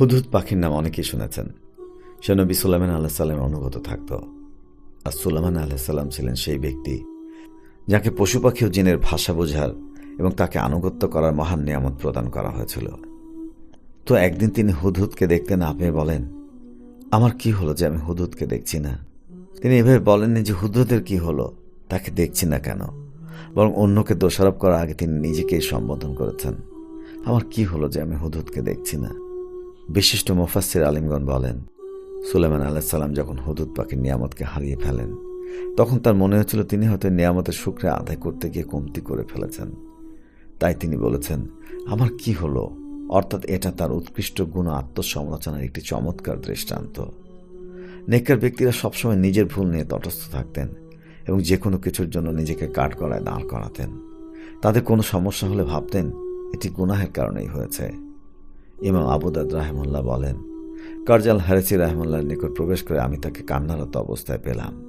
হুদহুদ পাখির নাম অনেকেই শুনেছেন। সে নবী সুলাইমান আল্লাহ সাল্লামের অনুগত থাকত। আর সুলাইমান আল্লাহ সাল্লাম ছিলেন সেই ব্যক্তি যাকে পশু পাখি ও জিনের ভাষা বোঝার এবং তাকে আনুগত্য করার মহান নিয়ামত প্রদান করা হয়েছিল। তো একদিন তিনি হুদহুদকে দেখতে না পেয়ে বলেন, আমার কি হলো যে আমি হুদহুদকে দেখছি না? তিনি এভাবে বলেননি যে হুদহুদের কি হলো, তাকে দেখছি না কেন, বরং অন্যকে দোষারোপ করার আগে তিনি নিজেকেই সম্বোধন করেছেন, আমার কি হলো যে আমি হুদহুদকে দেখছি না? বিশিষ্ট মুফাসির আলিমগণ বলেন সুলেমান আল্লাহ আলাহিসাল্লাম যখন হুদুদ পাখির নিয়ামতকে হারিয়ে ফেলেন, তখন তার মনে হয়েছিল তিনি হয়তো নিয়ামতের শুক্রে আদায় করতে গিয়ে কমতি করে ফেলেছেন। তাই তিনি বলেছেন, আমার কি হলো? অর্থাৎ এটা তার উৎকৃষ্ট গুণ আত্মসমালোচনার একটি চমৎকার দৃষ্টান্ত। নেককার ব্যক্তিরা সবসময় নিজের ভুল নিয়ে তটস্থ থাকতেন এবং যে কোনো কিছুর জন্য নিজেকে কাঠ করায় দাঁড় করাতেন। তাদের কোনো সমস্যা হলে ভাবতেন, এটি গুনাহের কারণেই হয়েছে। ইমাম আবুদাদ রাহেমুল্লাহ বলেন কারজাল হারেসি রাহমুল্লাহর নিকট প্রবেশ করে আমি তাকে কান্নারত অবস্থায় পেলাম।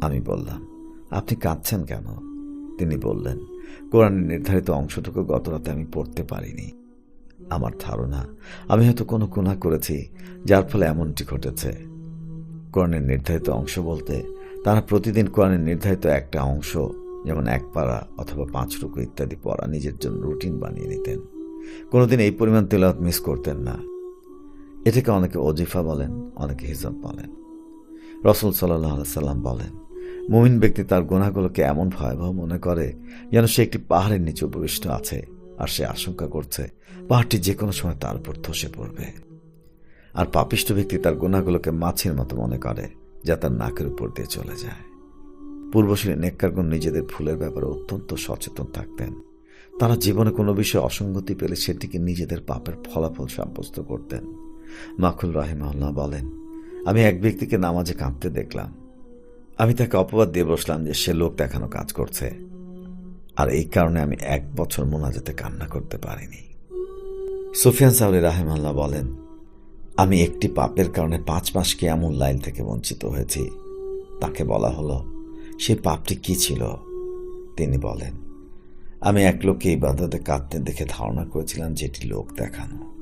আমি বললাম, আপনি কাঁদছেন কেন? তিনি বললেন, কোরআনের নির্ধারিত অংশটুকু গত রাতে আমি পড়তে পারিনি। আমার ধারণা, আমি হয়তো কোনো গুনাহ করেছি, যার ফলে এমনটি ঘটেছে। কোরআনের নির্ধারিত অংশ বলতে, তারা প্রতিদিন কোরআনের নির্ধারিত একটা অংশ, যেমন এক পাড়া অথবা পাঁচ রুকু ইত্যাদি পড়া নিজের জন্য রুটিন বানিয়ে নিতেন। কোনোদিন এই পরিমাণ তেলাওয়াত মিস করতেন না। এটাকে অনেকে অজিফা বলেন, অনেকে হিসাব বলেন। রসুল সাল্লাহ সাল্লাম বলেন, মুমিন ব্যক্তি তার গুণাগুলোকে এমন ভয়াবহ মনে করে যেন সে একটি পাহাড়ের নিচে উপবিষ্ট আছে আর সে আশঙ্কা করছে পাহাড়টি যে কোনো সময় তার উপর ধসে পড়বে। আর পাপিষ্ট ব্যক্তি তার গোনাগুলোকে মাছের মতো মনে করে যা তার নাকের উপর দিয়ে চলে যায়। পূর্বশীল নেককারগণ নিজেদের ফুলের ব্যাপারে অত্যন্ত সচেতন থাকতেন। তারা জীবনে কোনো বিষয়ে অসঙ্গতি পেলে সেটিকে নিজেদের পাপের ফলাফল সাব্যস্ত করতেন। মাখুল রাহিমাল্লাহ বলেন, আমি এক ব্যক্তিকে নামাজে কাঁদতে দেখলাম। আমি তাকে অপবাদ দিয়ে বসলাম যে সে লোক দেখানো কাজ করছে। আর এই কারণে আমি এক বছর মোনাজাতে কান্না করতে পারিনি। সুফিয়ান সাউরি রাহেমাল্লাহ বলেন, আমি একটি পাপের কারণে পাঁচ মাস কিয়ামুল লাইল থেকে বঞ্চিত হয়েছি। তাকে বলা হলো সেই পাপটি কি ছিল? তিনি বলেন আমি এক লোককে এই বাঁধাতে কাঁদতে দেখে ধারণা করেছিলাম যেটি লোক দেখানো।